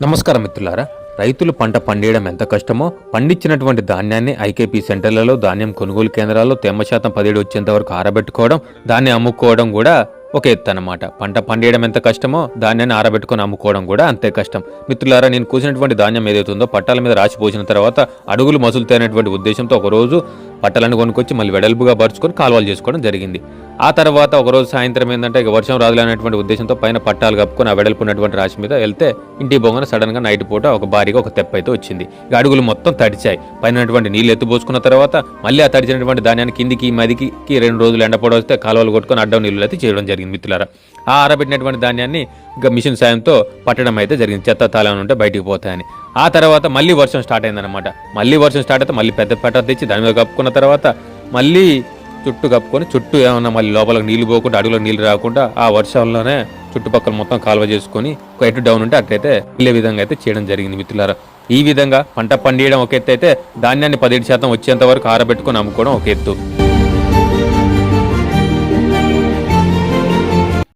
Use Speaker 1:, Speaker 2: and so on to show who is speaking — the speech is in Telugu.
Speaker 1: నమస్కారం మిత్రులారా. రైతులు పంట పండియడం ఎంత కష్టమో పండించినటువంటి ధాన్యాన్ని ఐకేపీ సెంటర్లలో ధాన్యం కొనుగోలు కేంద్రాల్లో తేమ శాతం పదిహేడు వచ్చేంత వరకు ఆరబెట్టుకోవడం దాన్ని అమ్ముకోవడం కూడా ఒక ఎత్తు అనమాట పంట పండియడం ఎంత కష్టమో ధాన్యాన్ని ఆరబెట్టుకొని అమ్ముకోవడం కూడా అంతే కష్టం. మిత్రులారా నేను కూసినటువంటి ధాన్యం ఏదైతే ఉందో పట్టాల మీద రాసి పోసిన తర్వాత అడుగులు మసులుతాయనేటువంటి ఉద్దేశంతో ఒకరోజు పట్టాలను కొనుక్కొచ్చి మళ్ళీ వెడల్పుగా పరుచుకొని కాలువలు చేసుకోవడం జరిగింది. ఆ తర్వాత ఒకరోజు సాయంత్రం ఏంటంటే ఇక వర్షం రాదులనేటువంటి ఉద్దేశంతో పైన పట్టాలు కప్పుకొని ఆ వెడల్పు ఉన్నటువంటి రాశి మీద వెళ్తే ఇంటి బొంగన సడన్గా నైట్ పూట ఒక భారీగా ఒక తెప్ప అయితే వచ్చింది. ఇక అడుగులు మొత్తం తడిచాయి. పైన నీళ్ళు ఎత్తుపోసుకున్న తర్వాత మళ్ళీ ఆ తడిచినటువంటి ధాన్యాన్ని కిందికి మదికి రెండు రోజులు ఎండపడ వస్తే కాలువలు కొట్టుకొని అడ్డం నీళ్ళు అయితే చేయడం జరిగింది మిత్రులారా. ఆ ఆరబెట్టినటువంటి ధాన్యాన్ని ఇక మిషన్ సాయంతో పట్టడం అయితే జరిగింది. చెత్త తాళం ఉంటే బయటికి పోతాయని. ఆ తర్వాత మళ్ళీ వర్షం స్టార్ట్ అయిందనమాట మళ్ళీ వర్షం స్టార్ట్ అయితే మళ్ళీ పెద్ద పెట్ట తెచ్చి దాని మీద కప్పుకున్న తర్వాత మళ్ళీ చుట్టూ కప్పుకొని చుట్టూ ఏమన్నా మళ్ళీ లోపలికి నీళ్ళు పోకుండా అడుగులో నీళ్ళు రాకుండా ఆ వర్షంలోనే చుట్టుపక్కల మొత్తం కాలువ చేసుకొని ఒక ఎటు డౌన్ ఉంటే అట్లయితే వెళ్ళే విధంగా అయితే చేయడం జరిగింది మిత్రులారా. ఈ విధంగా పంట పండియడం ఒక ఎత్తు అయితే ధాన్యాన్ని పదిహేడు శాతం వచ్చేంత వరకు ఆరబెట్టుకొని అమ్ముకోవడం ఒక ఎత్తు.